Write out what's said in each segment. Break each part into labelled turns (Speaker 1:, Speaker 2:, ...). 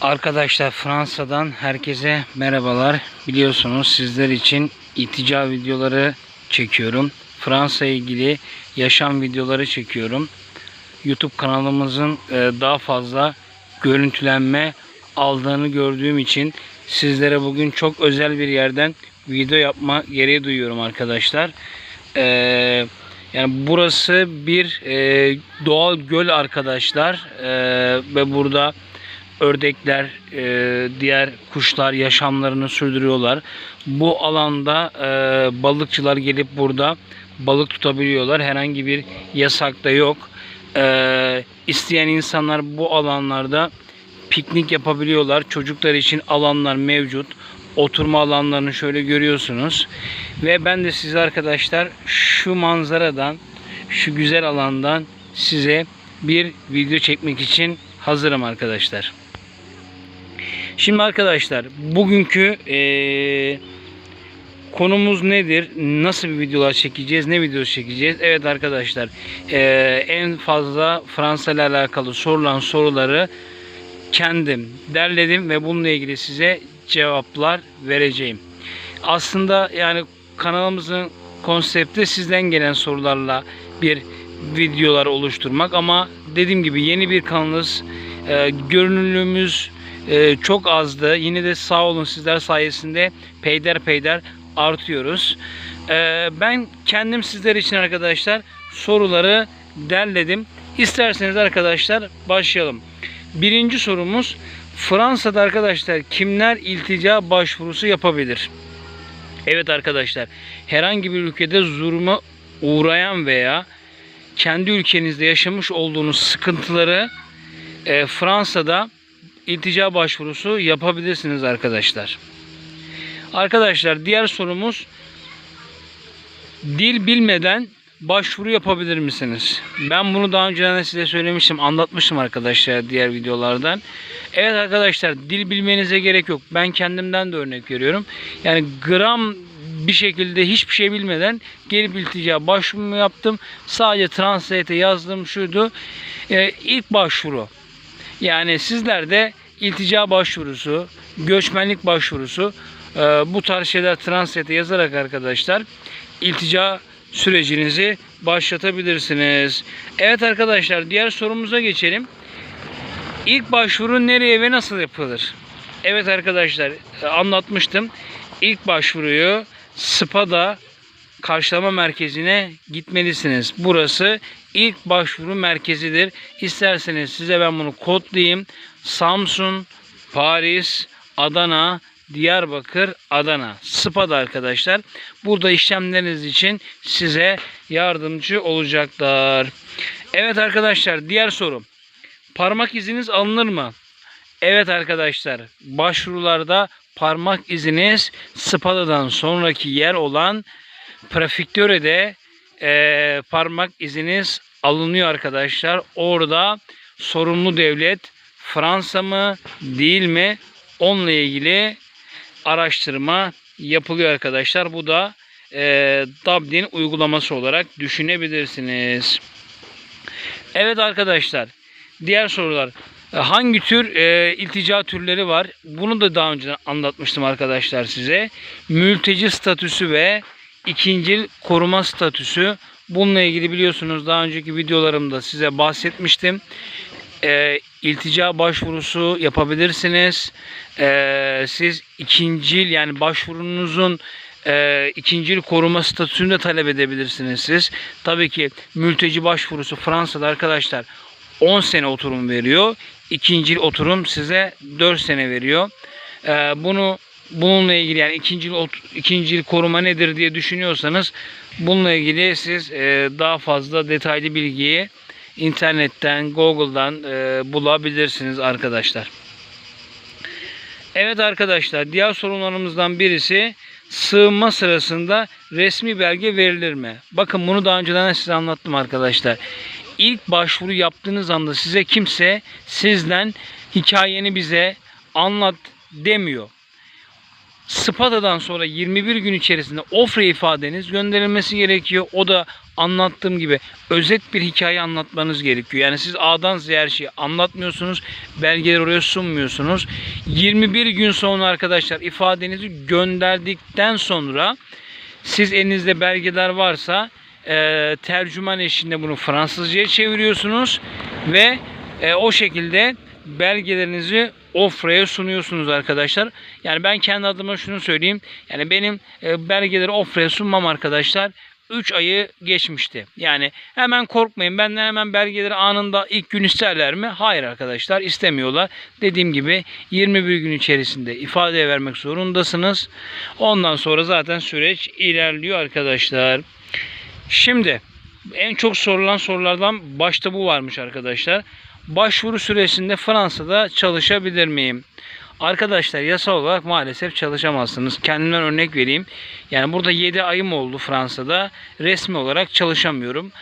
Speaker 1: Arkadaşlar Fransa'dan herkese merhabalar. Biliyorsunuz sizler için iltica videoları çekiyorum. Fransa ilgili yaşam videoları çekiyorum. YouTube kanalımızın e, daha fazla görüntülenme aldığını gördüğüm için sizlere bugün çok özel bir yerden video yapma gereği duyuyorum arkadaşlar. E, yani burası bir e, doğal göl arkadaşlar ve burada ördekler, e, diğer kuşlar yaşamlarını sürdürüyorlar. Bu alanda e, balıkçılar gelip burada balık tutabiliyorlar. Herhangi bir yasak da yok. E, isteyen insanlar bu alanlarda piknik yapabiliyorlar. Çocuklar için alanlar mevcut. Oturma alanlarını şöyle görüyorsunuz. Ve ben de size arkadaşlar şu manzaradan, şu güzel alandan size bir video çekmek için hazırım arkadaşlar. Şimdi arkadaşlar bugünkü eee, konumuz nedir? Nasıl bir videolar çekeceğiz? Ne videosu çekeceğiz? Evet arkadaşlar eee, en fazla Fransa ile alakalı sorulan soruları kendim derledim ve bununla ilgili size cevaplar vereceğim. Aslında yani kanalımızın konsepti sizden gelen sorularla bir videolar oluşturmak ama dediğim gibi yeni bir kanalız. Ee, görünürlüğümüz e, çok azdı. Yine de sağ olun sizler sayesinde peyder peyder artıyoruz. Ee, ben kendim sizler için arkadaşlar soruları derledim. İsterseniz arkadaşlar başlayalım. Birinci sorumuz Fransa'da arkadaşlar kimler iltica başvurusu yapabilir? Evet arkadaşlar herhangi bir ülkede zulme uğrayan veya kendi ülkenizde yaşamış olduğunuz sıkıntıları e, Fransa'da iltica başvurusu yapabilirsiniz arkadaşlar. Arkadaşlar diğer sorumuz dil bilmeden başvuru yapabilir misiniz? Ben bunu daha önceden size söylemiştim, anlatmıştım arkadaşlar diğer videolardan. Evet arkadaşlar dil bilmenize gerek yok. Ben kendimden de örnek veriyorum. Yani gram bir şekilde hiçbir şey bilmeden gelip iltica başvurumu yaptım. Sadece translate yazdım şuydu. Ee, ilk başvuru. Yani sizler de iltica başvurusu, göçmenlik başvurusu e, bu tarz şeyler translate yazarak arkadaşlar iltica sürecinizi başlatabilirsiniz. Evet arkadaşlar diğer sorumuza geçelim. İlk başvuru nereye ve nasıl yapılır? Evet arkadaşlar e, anlatmıştım. İlk başvuruyu SPA'da karşılama merkezine gitmelisiniz. Burası ilk başvuru merkezidir. İsterseniz size ben bunu kodlayayım. Samsun, Paris, Adana, Diyarbakır, Adana. SPA'da arkadaşlar. Burada işlemleriniz için size yardımcı olacaklar. Evet arkadaşlar diğer sorum. Parmak iziniz alınır mı? Evet arkadaşlar başvurularda parmak iziniz SPA'dan sonraki yer olan prefektöre'de e, parmak iziniz alınıyor arkadaşlar. Orada sorumlu devlet Fransa mı değil mi onunla ilgili araştırma yapılıyor arkadaşlar. Bu da e, Dublin uygulaması olarak düşünebilirsiniz. Evet arkadaşlar diğer sorular. Hangi tür e, iltica türleri var? Bunu da daha önce anlatmıştım arkadaşlar size. Mülteci statüsü ve ikincil koruma statüsü. Bununla ilgili biliyorsunuz daha önceki videolarımda size bahsetmiştim. E, iltica başvurusu yapabilirsiniz. E, siz ikincil yani başvurunuzun e, ikincil koruma statüsünü de talep edebilirsiniz siz. Tabii ki mülteci başvurusu Fransa'da arkadaşlar 10 sene oturum veriyor. İkincil oturum size 4 sene veriyor. Ee, bunu bununla ilgili yani ikincil ikincil koruma nedir diye düşünüyorsanız bununla ilgili siz e, daha fazla detaylı bilgiyi internetten, Google'dan e, bulabilirsiniz arkadaşlar. Evet arkadaşlar diğer sorunlarımızdan birisi sığınma sırasında resmi belge verilir mi? Bakın bunu daha önceden size anlattım arkadaşlar. İlk başvuru yaptığınız anda size kimse sizden hikayeni bize anlat demiyor. Spata'dan sonra 21 gün içerisinde ofre ifadeniz gönderilmesi gerekiyor. O da anlattığım gibi özet bir hikaye anlatmanız gerekiyor. Yani siz A'dan Z'ye her şeyi anlatmıyorsunuz. Belgeleri oraya sunmuyorsunuz. 21 gün sonra arkadaşlar ifadenizi gönderdikten sonra siz elinizde belgeler varsa e, tercüman eşliğinde bunu Fransızcaya çeviriyorsunuz ve e, o şekilde belgelerinizi Ofra'ya sunuyorsunuz arkadaşlar. Yani ben kendi adıma şunu söyleyeyim. Yani benim e, belgeleri Ofra'ya sunmam arkadaşlar 3 ayı geçmişti. Yani hemen korkmayın. Benden hemen belgeleri anında ilk gün isterler mi? Hayır arkadaşlar istemiyorlar. Dediğim gibi 21 gün içerisinde ifade vermek zorundasınız. Ondan sonra zaten süreç ilerliyor arkadaşlar. Şimdi en çok sorulan sorulardan başta bu varmış arkadaşlar. Başvuru süresinde Fransa'da çalışabilir miyim? Arkadaşlar yasal olarak maalesef çalışamazsınız. Kendimden örnek vereyim. Yani burada 7 ayım oldu Fransa'da. Resmi olarak çalışamıyorum.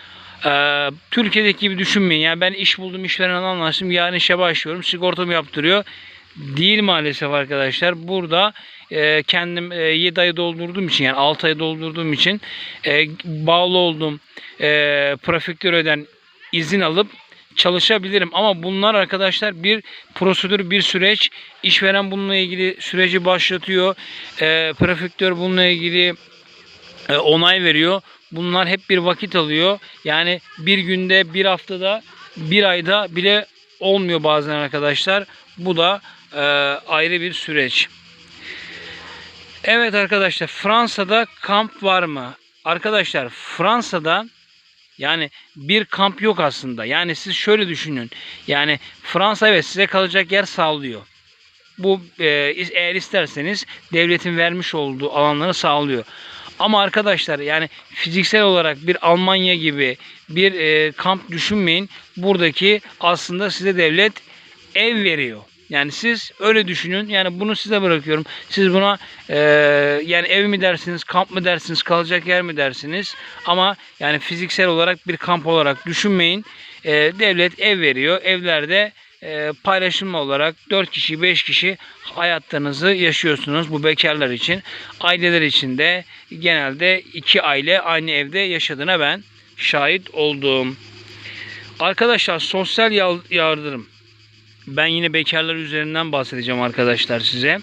Speaker 1: Ee, Türkiye'deki gibi düşünmeyin. Yani ben iş buldum, işverenle anlaştım. Yarın işe başlıyorum. Sigortamı yaptırıyor. Değil maalesef arkadaşlar. Burada e, kendim e, 7 ayı doldurduğum için yani 6 ayı doldurduğum için e, bağlı olduğum e, prefektöreden izin alıp çalışabilirim. Ama bunlar arkadaşlar bir prosedür, bir süreç. İşveren bununla ilgili süreci başlatıyor. E, prefektör bununla ilgili e, onay veriyor. Bunlar hep bir vakit alıyor. Yani bir günde, bir haftada, bir ayda bile olmuyor bazen arkadaşlar. Bu da e, ayrı bir süreç. Evet arkadaşlar Fransa'da kamp var mı? Arkadaşlar Fransa'da yani bir kamp yok aslında. Yani siz şöyle düşünün. Yani Fransa evet size kalacak yer sağlıyor. Bu e, eğer isterseniz devletin vermiş olduğu alanları sağlıyor. Ama arkadaşlar yani fiziksel olarak bir Almanya gibi bir e, kamp düşünmeyin. Buradaki aslında size devlet ev veriyor. Yani siz öyle düşünün. Yani bunu size bırakıyorum. Siz buna e, yani ev mi dersiniz, kamp mı dersiniz, kalacak yer mi dersiniz? Ama yani fiziksel olarak bir kamp olarak düşünmeyin. E, devlet ev veriyor. Evlerde e, paylaşımlı olarak 4 kişi 5 kişi hayatlarınızı yaşıyorsunuz bu bekarlar için. Aileler için de genelde iki aile aynı evde yaşadığına ben şahit oldum. Arkadaşlar sosyal yardım. Ben yine bekarlar üzerinden bahsedeceğim arkadaşlar size.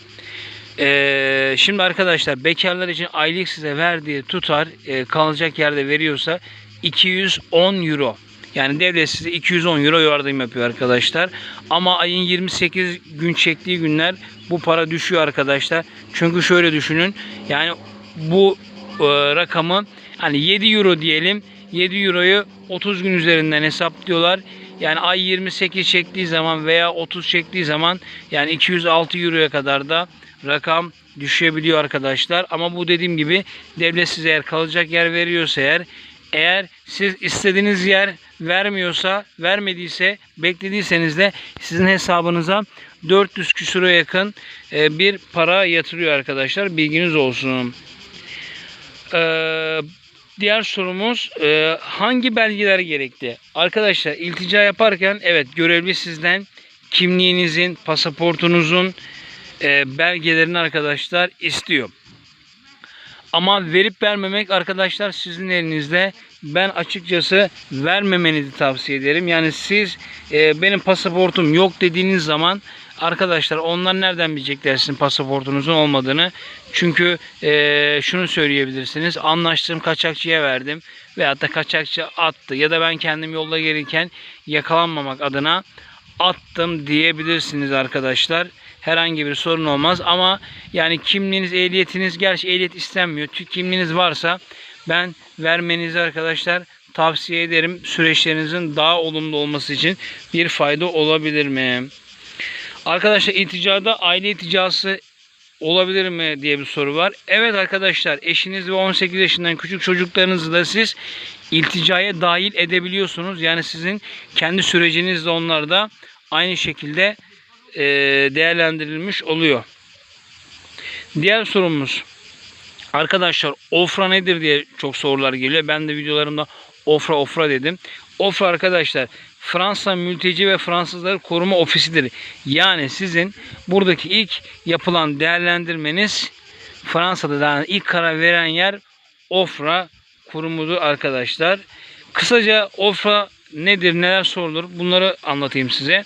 Speaker 1: Ee, şimdi arkadaşlar bekarlar için aylık size verdiği tutar e, kalacak yerde veriyorsa 210 euro. Yani devlet size 210 euro yardım yapıyor arkadaşlar. Ama ayın 28 gün çektiği günler bu para düşüyor arkadaşlar. Çünkü şöyle düşünün. Yani bu e, rakamı hani 7 euro diyelim. 7 euroyu 30 gün üzerinden hesaplıyorlar. Yani ay 28 çektiği zaman veya 30 çektiği zaman yani 206 euroya kadar da rakam düşebiliyor arkadaşlar. Ama bu dediğim gibi devlet size eğer kalacak yer veriyorsa eğer eğer siz istediğiniz yer vermiyorsa, vermediyse, beklediyseniz de sizin hesabınıza 400 küsura yakın e, bir para yatırıyor arkadaşlar. Bilginiz olsun. Ee, diğer sorumuz e, hangi belgeler gerekti? Arkadaşlar iltica yaparken evet görevli sizden kimliğinizin, pasaportunuzun e, belgelerini arkadaşlar istiyor. Ama verip vermemek arkadaşlar sizin elinizde. Ben açıkçası vermemenizi tavsiye ederim. Yani siz e, benim pasaportum yok dediğiniz zaman arkadaşlar onlar nereden bilecekler sizin pasaportunuzun olmadığını. Çünkü e, şunu söyleyebilirsiniz. Anlaştığım kaçakçıya verdim. Veyahut da kaçakçı attı. Ya da ben kendim yolda gelirken yakalanmamak adına attım diyebilirsiniz arkadaşlar herhangi bir sorun olmaz. Ama yani kimliğiniz, ehliyetiniz gerçi ehliyet istenmiyor. Tüm kimliğiniz varsa ben vermenizi arkadaşlar tavsiye ederim. Süreçlerinizin daha olumlu olması için bir fayda olabilir mi? Arkadaşlar ilticada aile ilticası olabilir mi diye bir soru var. Evet arkadaşlar eşiniz ve 18 yaşından küçük çocuklarınızı da siz ilticaya dahil edebiliyorsunuz. Yani sizin kendi süreciniz de onlarda aynı şekilde e, değerlendirilmiş oluyor. Diğer sorumuz arkadaşlar ofra nedir diye çok sorular geliyor. Ben de videolarımda ofra ofra dedim. Ofra arkadaşlar Fransa Mülteci ve Fransızları Koruma Ofisidir. Yani sizin buradaki ilk yapılan değerlendirmeniz Fransa'da da yani ilk karar veren yer OFRA kurumudur arkadaşlar. Kısaca OFRA nedir, neler sorulur bunları anlatayım size.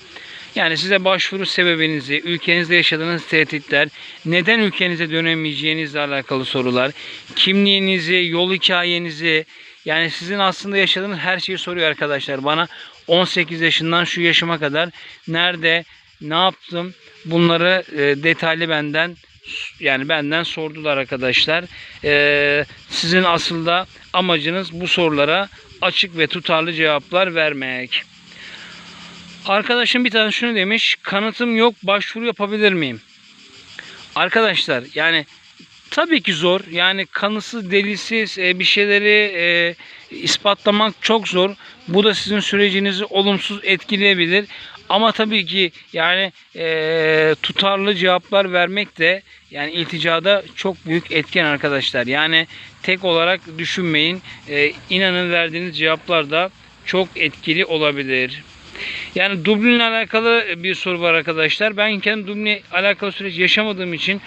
Speaker 1: Yani size başvuru sebebinizi, ülkenizde yaşadığınız tehditler, neden ülkenize dönemeyeceğinizle alakalı sorular, kimliğinizi, yol hikayenizi, yani sizin aslında yaşadığınız her şeyi soruyor arkadaşlar bana. 18 yaşından şu yaşıma kadar nerede, ne yaptım bunları e, detaylı benden yani benden sordular arkadaşlar. E, sizin aslında amacınız bu sorulara açık ve tutarlı cevaplar vermek. Arkadaşım bir tane şunu demiş. Kanıtım yok başvuru yapabilir miyim? Arkadaşlar yani tabii ki zor. Yani kanıtsız delilsiz e, bir şeyleri e, ispatlamak çok zor. Bu da sizin sürecinizi olumsuz etkileyebilir. Ama tabii ki yani e, tutarlı cevaplar vermek de yani ilticada çok büyük etken arkadaşlar. Yani tek olarak düşünmeyin. E, inanın verdiğiniz cevaplar da çok etkili olabilir. Yani Dublin'le alakalı bir soru var arkadaşlar. Ben kendim Dublin'le alakalı süreç yaşamadığım için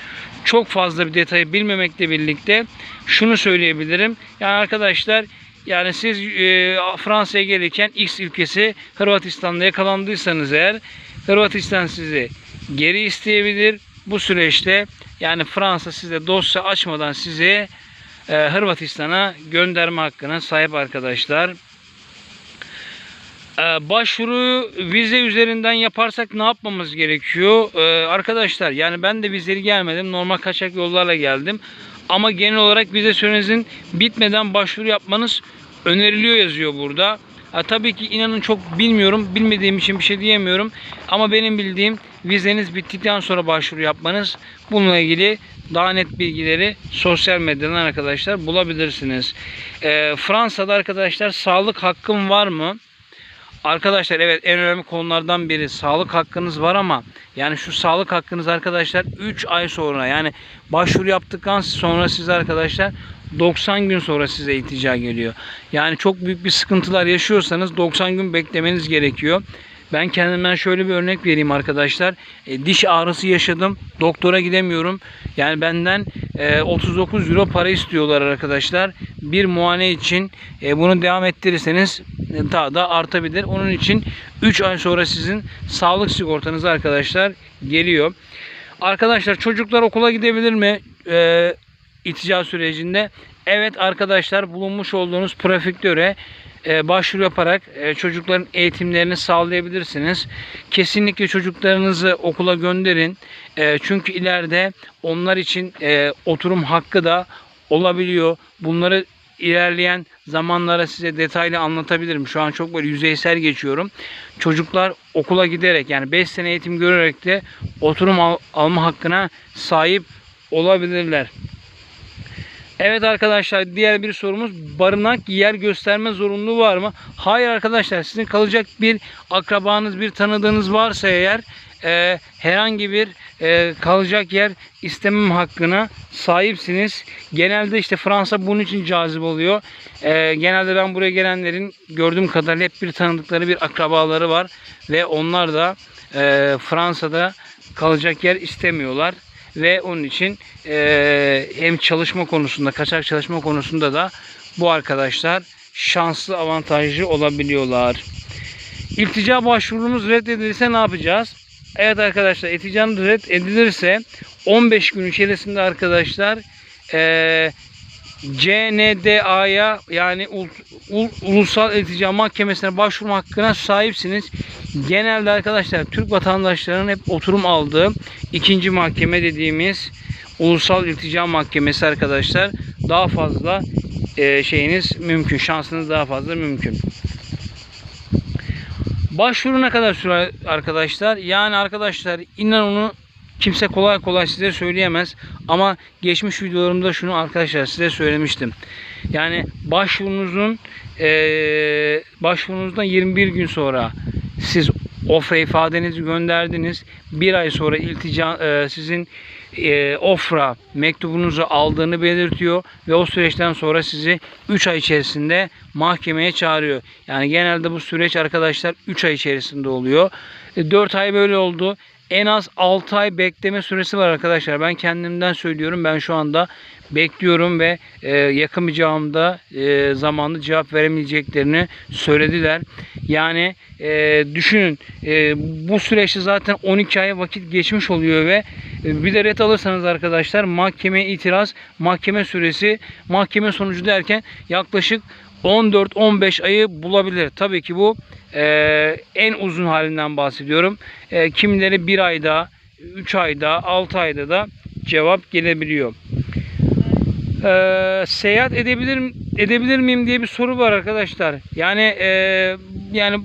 Speaker 1: çok fazla bir detayı bilmemekle birlikte şunu söyleyebilirim. Yani arkadaşlar yani siz e, Fransa'ya gelirken X ülkesi Hırvatistan'da yakalandıysanız eğer Hırvatistan sizi geri isteyebilir. Bu süreçte yani Fransa size dosya açmadan sizi e, Hırvatistan'a gönderme hakkına sahip arkadaşlar. Ee, başvuru vize üzerinden yaparsak ne yapmamız gerekiyor? Ee, arkadaşlar yani ben de vizeli gelmedim. Normal kaçak yollarla geldim. Ama genel olarak vize sürenizin bitmeden başvuru yapmanız öneriliyor yazıyor burada. Ha, tabii ki inanın çok bilmiyorum. Bilmediğim için bir şey diyemiyorum. Ama benim bildiğim vizeniz bittikten sonra başvuru yapmanız. Bununla ilgili daha net bilgileri sosyal medyadan arkadaşlar bulabilirsiniz. Ee, Fransa'da arkadaşlar sağlık hakkım var mı? Arkadaşlar evet en önemli konulardan biri sağlık hakkınız var ama yani şu sağlık hakkınız arkadaşlar 3 ay sonra yani başvuru yaptıktan sonra siz arkadaşlar 90 gün sonra size iltica geliyor. Yani çok büyük bir sıkıntılar yaşıyorsanız 90 gün beklemeniz gerekiyor. Ben kendimden şöyle bir örnek vereyim arkadaşlar. E, diş ağrısı yaşadım. Doktora gidemiyorum. Yani benden e, 39 euro para istiyorlar arkadaşlar. Bir muayene için e, bunu devam ettirirseniz e, daha da artabilir. Onun için 3 ay sonra sizin sağlık sigortanız arkadaşlar geliyor. Arkadaşlar çocuklar okula gidebilir mi? E, iltica sürecinde. Evet arkadaşlar bulunmuş olduğunuz prefektöre başvuru yaparak e, çocukların eğitimlerini sağlayabilirsiniz. Kesinlikle çocuklarınızı okula gönderin. E, çünkü ileride onlar için e, oturum hakkı da olabiliyor. Bunları ilerleyen zamanlara size detaylı anlatabilirim. Şu an çok böyle yüzeysel geçiyorum. Çocuklar okula giderek yani 5 sene eğitim görerek de oturum al- alma hakkına sahip olabilirler. Evet arkadaşlar diğer bir sorumuz barınak yer gösterme zorunluluğu var mı? Hayır arkadaşlar sizin kalacak bir akrabanız bir tanıdığınız varsa eğer e, herhangi bir e, kalacak yer istemem hakkına sahipsiniz. Genelde işte Fransa bunun için cazip oluyor. E, genelde ben buraya gelenlerin gördüğüm kadarıyla hep bir tanıdıkları bir akrabaları var ve onlar da e, Fransa'da kalacak yer istemiyorlar ve onun için e, hem çalışma konusunda kaçak çalışma konusunda da bu arkadaşlar şanslı avantajlı olabiliyorlar. İltica başvurumuz reddedilirse ne yapacağız? Evet arkadaşlar ilticanız reddedilirse 15 gün içerisinde arkadaşlar e, CNDA'ya yani Ul- Ul- Ulusal İltica Mahkemesi'ne başvurma hakkına sahipsiniz. Genelde arkadaşlar Türk vatandaşlarının hep oturum aldığı ikinci mahkeme dediğimiz Ulusal İltica Mahkemesi arkadaşlar daha fazla e, şeyiniz mümkün. Şansınız daha fazla mümkün. Başvuru ne kadar sürer arkadaşlar? Yani arkadaşlar inan onu kimse kolay kolay size söyleyemez. Ama geçmiş videolarımda şunu arkadaşlar size söylemiştim. Yani başvurunuzun eee başvurunuzdan 21 gün sonra siz ofra ifadenizi gönderdiniz. Bir ay sonra iltica eee, sizin eee, ofra mektubunuzu aldığını belirtiyor ve o süreçten sonra sizi 3 ay içerisinde mahkemeye çağırıyor. Yani genelde bu süreç arkadaşlar 3 ay içerisinde oluyor. 4 ay böyle oldu. En az 6 ay bekleme süresi var arkadaşlar. Ben kendimden söylüyorum. Ben şu anda bekliyorum ve e, zamanda e, zamanda cevap veremeyeceklerini söylediler. Yani e, düşünün e, bu süreçte zaten 12 aya vakit geçmiş oluyor ve e, bir de ret alırsanız arkadaşlar mahkeme itiraz, mahkeme süresi, mahkeme sonucu derken yaklaşık 14-15 ayı bulabilir. Tabii ki bu e, en uzun halinden bahsediyorum. E, kimileri 1 ayda, 3 ayda, 6 ayda da cevap gelebiliyor. E, seyahat edebilir edebilir miyim diye bir soru var arkadaşlar. Yani e, yani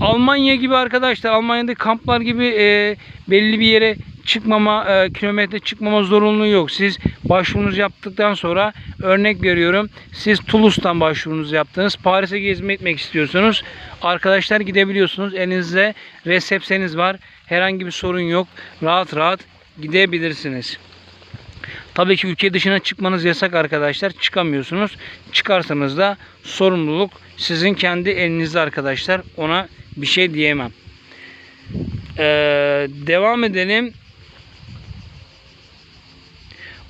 Speaker 1: Almanya gibi arkadaşlar Almanya'da kamplar gibi e, belli bir yere çıkmama e, kilometre çıkmama zorunluluğu yok. Siz başvurunuzu yaptıktan sonra örnek veriyorum. Siz Toulouse'dan başvurunuzu yaptınız. Paris'e gezme istiyorsunuz. Arkadaşlar gidebiliyorsunuz. Elinizde resepseniz var. Herhangi bir sorun yok. Rahat rahat gidebilirsiniz. Tabii ki ülke dışına çıkmanız yasak arkadaşlar. Çıkamıyorsunuz. Çıkarsanız da sorumluluk sizin kendi elinizde arkadaşlar. Ona bir şey diyemem. Ee, devam edelim.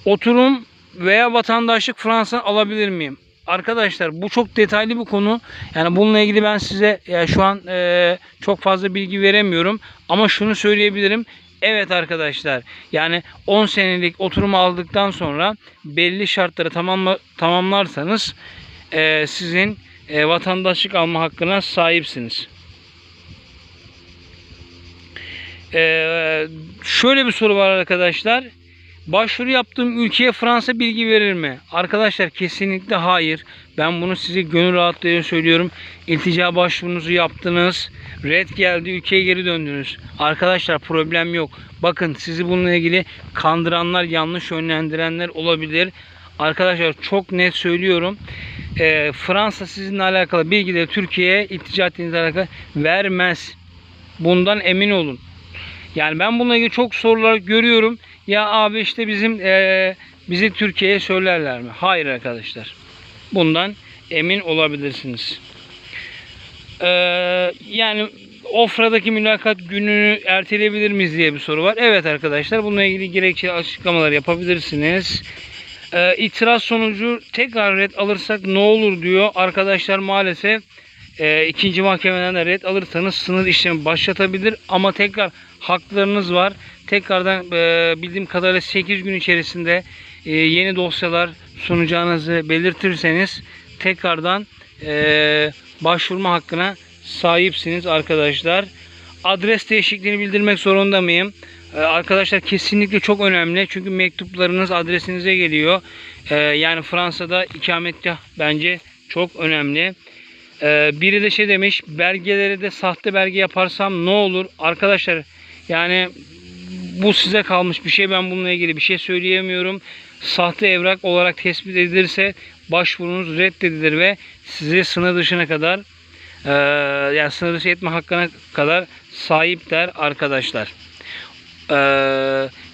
Speaker 1: Oturum veya vatandaşlık Fransa alabilir miyim? Arkadaşlar bu çok detaylı bir konu. Yani bununla ilgili ben size ya şu an e, çok fazla bilgi veremiyorum. Ama şunu söyleyebilirim. Evet arkadaşlar yani 10 senelik oturumu aldıktan sonra belli şartları tamamla, tamamlarsanız e, sizin e, vatandaşlık alma hakkına sahipsiniz. E, şöyle bir soru var arkadaşlar. Başvuru yaptığım ülkeye Fransa bilgi verir mi? Arkadaşlar kesinlikle hayır. Ben bunu size gönül rahatlığıyla söylüyorum. İltica başvurunuzu yaptınız. Red geldi ülkeye geri döndünüz. Arkadaşlar problem yok. Bakın sizi bununla ilgili kandıranlar, yanlış yönlendirenler olabilir. Arkadaşlar çok net söylüyorum. Ee, Fransa sizinle alakalı bilgileri Türkiye'ye iltica ettiğinizle alakalı vermez. Bundan emin olun. Yani ben bununla ilgili çok sorular görüyorum. Ya abi işte bizim e, bizi Türkiye'ye söylerler mi? Hayır arkadaşlar. Bundan emin olabilirsiniz. E, yani Ofra'daki mülakat gününü erteleyebilir miyiz diye bir soru var. Evet arkadaşlar bununla ilgili gerekçeli açıklamalar yapabilirsiniz. E, itiraz sonucu tekrar red alırsak ne olur diyor. Arkadaşlar maalesef e, ikinci mahkemeden de red alırsanız sınır işlemi başlatabilir ama tekrar haklarınız var. Tekrardan e, bildiğim kadarıyla 8 gün içerisinde e, yeni dosyalar sunacağınızı belirtirseniz tekrardan e, başvurma hakkına sahipsiniz arkadaşlar. Adres değişikliğini bildirmek zorunda mıyım? E, arkadaşlar kesinlikle çok önemli. Çünkü mektuplarınız adresinize geliyor. E, yani Fransa'da ikametgah bence çok önemli. Ee, biri de şey demiş belgeleri de sahte belge yaparsam ne olur? Arkadaşlar yani bu size kalmış bir şey. Ben bununla ilgili bir şey söyleyemiyorum. Sahte evrak olarak tespit edilirse başvurunuz reddedilir ve sizi sınır dışına kadar e, yani sınır dışı etme hakkına kadar sahipler arkadaşlar. E,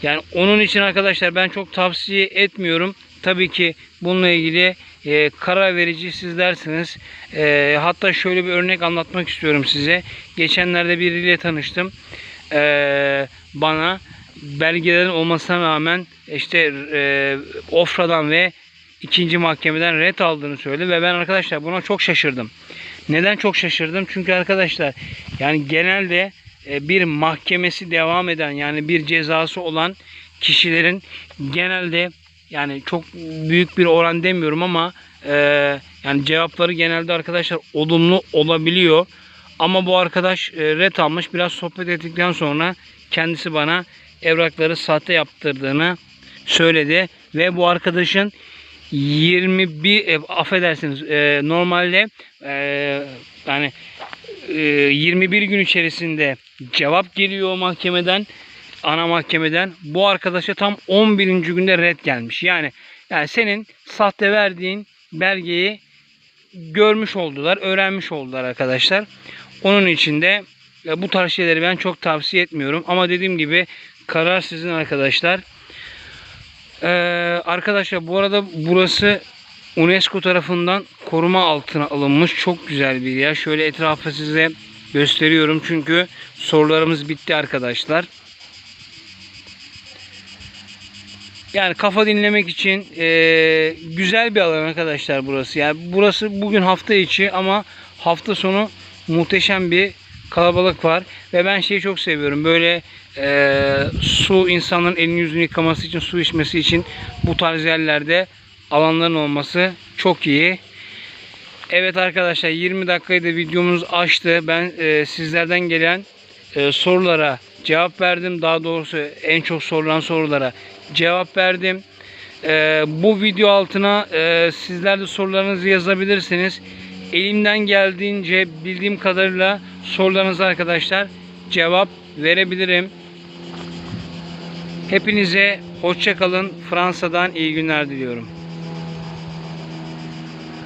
Speaker 1: yani onun için arkadaşlar ben çok tavsiye etmiyorum. Tabii ki bununla ilgili e, karar verici sizlersiniz. E, hatta şöyle bir örnek anlatmak istiyorum size. Geçenlerde biriyle tanıştım. E, bana belgelerin olmasına rağmen işte e, Ofra'dan ve ikinci mahkemeden red aldığını söyledi ve ben arkadaşlar buna çok şaşırdım. Neden çok şaşırdım? Çünkü arkadaşlar yani genelde e, bir mahkemesi devam eden yani bir cezası olan kişilerin genelde yani çok büyük bir oran demiyorum ama e, yani cevapları genelde arkadaşlar olumlu olabiliyor. Ama bu arkadaş e, red almış. Biraz sohbet ettikten sonra kendisi bana evrakları sahte yaptırdığını söyledi. Ve bu arkadaşın 21 e, affedersiniz e, normalde e, yani e, 21 gün içerisinde cevap geliyor mahkemeden ana mahkemeden bu arkadaşa tam 11. günde red gelmiş. Yani yani senin sahte verdiğin belgeyi görmüş oldular, öğrenmiş oldular arkadaşlar. Onun için de bu tarz şeyleri ben çok tavsiye etmiyorum. Ama dediğim gibi karar sizin arkadaşlar. Ee, arkadaşlar bu arada burası UNESCO tarafından koruma altına alınmış. Çok güzel bir yer. Şöyle etrafı size gösteriyorum. Çünkü sorularımız bitti arkadaşlar. Yani kafa dinlemek için e, güzel bir alan arkadaşlar burası. Yani burası bugün hafta içi ama hafta sonu muhteşem bir kalabalık var. Ve ben şeyi çok seviyorum. Böyle e, su insanların elini yüzünü yıkaması için, su içmesi için bu tarz yerlerde alanların olması çok iyi. Evet arkadaşlar 20 dakikayı da videomuz açtı. Ben e, sizlerden gelen e, sorulara cevap verdim. Daha doğrusu en çok sorulan sorulara cevap verdim. E, bu video altına e, sizler de sorularınızı yazabilirsiniz. Elimden geldiğince bildiğim kadarıyla sorularınıza arkadaşlar cevap verebilirim. Hepinize hoşça kalın. Fransa'dan iyi günler diliyorum.